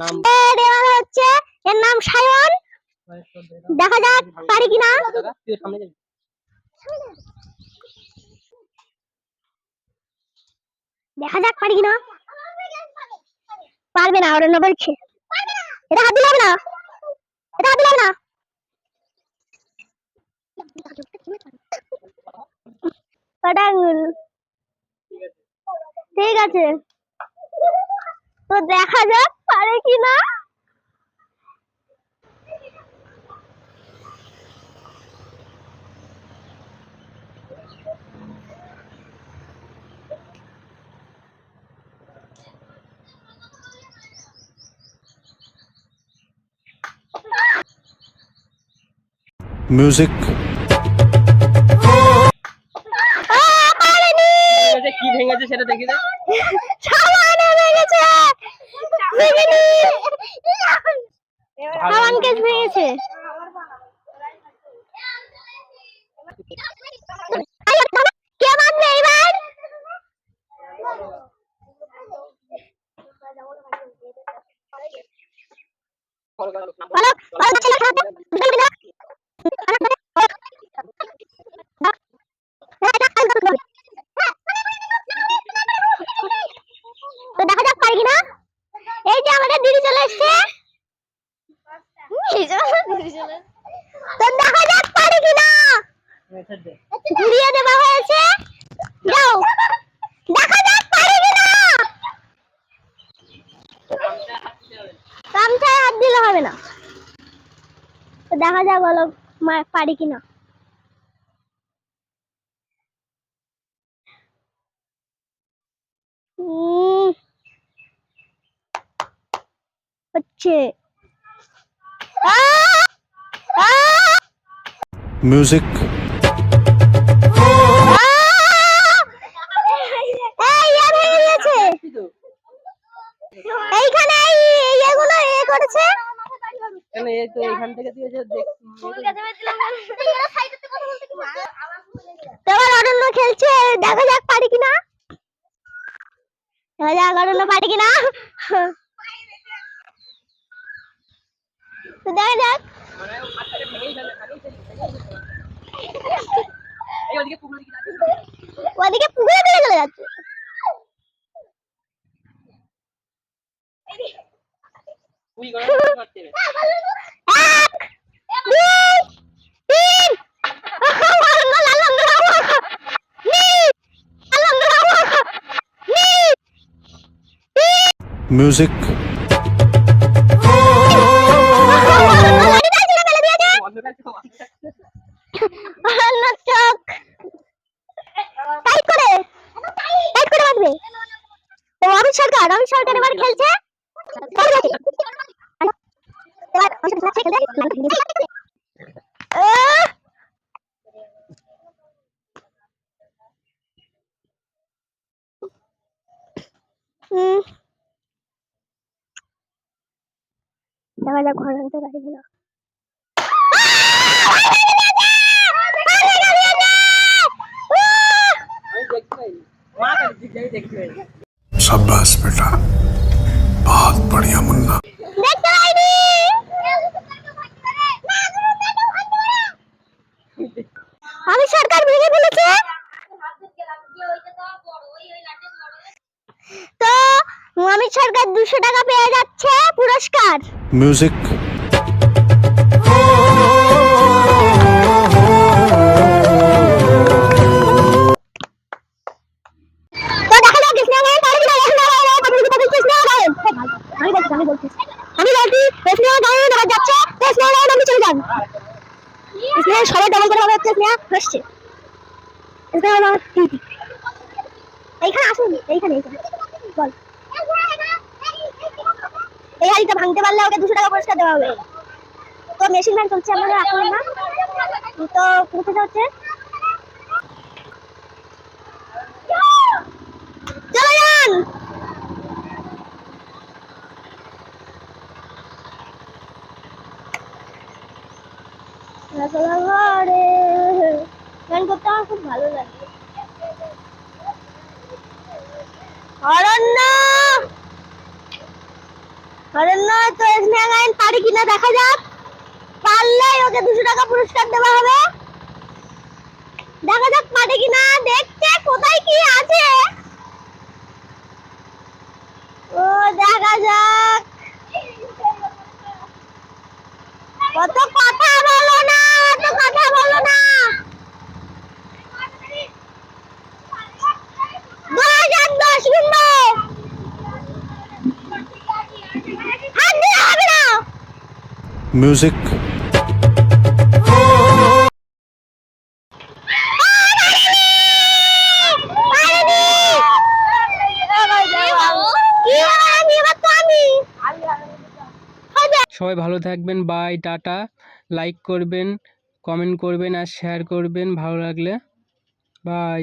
নাম। এর এবার হচ্ছে, এর নাম সায়ন। দেখা যাক, পারি কিনা। দেখা যাক, পারি কিনা। পারবে না, ওরা বলছে এটা হাত দিলে হবে না। এটা হাত দিলে হবে না। ঠিক আছে। তো দেখা যাক পারে কিনা কি ভেঙেছে সেটা দেখি সাবান ভেঙেছে সাবান কেস ভেঙেছে। কে বাঁধবে বলো ঘুরিয়ে দেওয়া হয়েছে। যাও। দেখা যাক পারি কিনা গামছায় হাত দিলে হবে না। দেখা যাক বলো পারি কিনা উম, হচ্ছে। music এই তো এখান থেকে তুই যে তোমার অরণ্য খেলছে দেখা যাক পারি কিনা। দেখা যাক অরণ্য পারি কিনা। দেখা যাক। ওদিকে পুকুর দিকে যাবি? ওদিকে পুকুরে বেড়ে চলে যাচ্ছে। টাইট করে বাঁধবে তো অমিত সরকার অমিত সরকার এবার খেলছে? দেখা যাক ঘর ভাঙতে পারি কিনা আমি দেখতে পাইনি মা কাছে দিক দিয়ে দেখতে পাইনি शाबाश बेटा बहुत बढ़िया मुन्ना যাচ্ছে কৃষ্ণ গায়েন আপনি চলে যান কৃষ্ণ সবাই ডবল করে হবে কৃষ্ণ হাসছে এইখানে আসুন এইখানে এইখানে বল এই হাড়িটা ভাঙতে পারলে ওকে দুশো টাকা পুরস্কার দেওয়া হবে। তো মেশিন ভ্যান চলছে আমাদের এখন না তো করতে আমার খুব ভালো লাগে। অরণ্য! অরণ্য তো স্নেহা গাইন পারি কিনা দেখা যাক। পারলেই ওকে দুশো টাকা পুরস্কার দেওয়া হবে। দেখা যাক পারে কিনা। দেখছে, কোথায় কি আছে। ও, দেখা যাক। কত কথা বলো না অত কথা বলো না দশ আর দশ গুনবো হাত দিলে হবে না music. সবাই ভালো থাকবেন বাই টাটা। লাইক করবেন কমেন্ট করবেন আর শেয়ার করবেন, ভালো লাগলে। বাই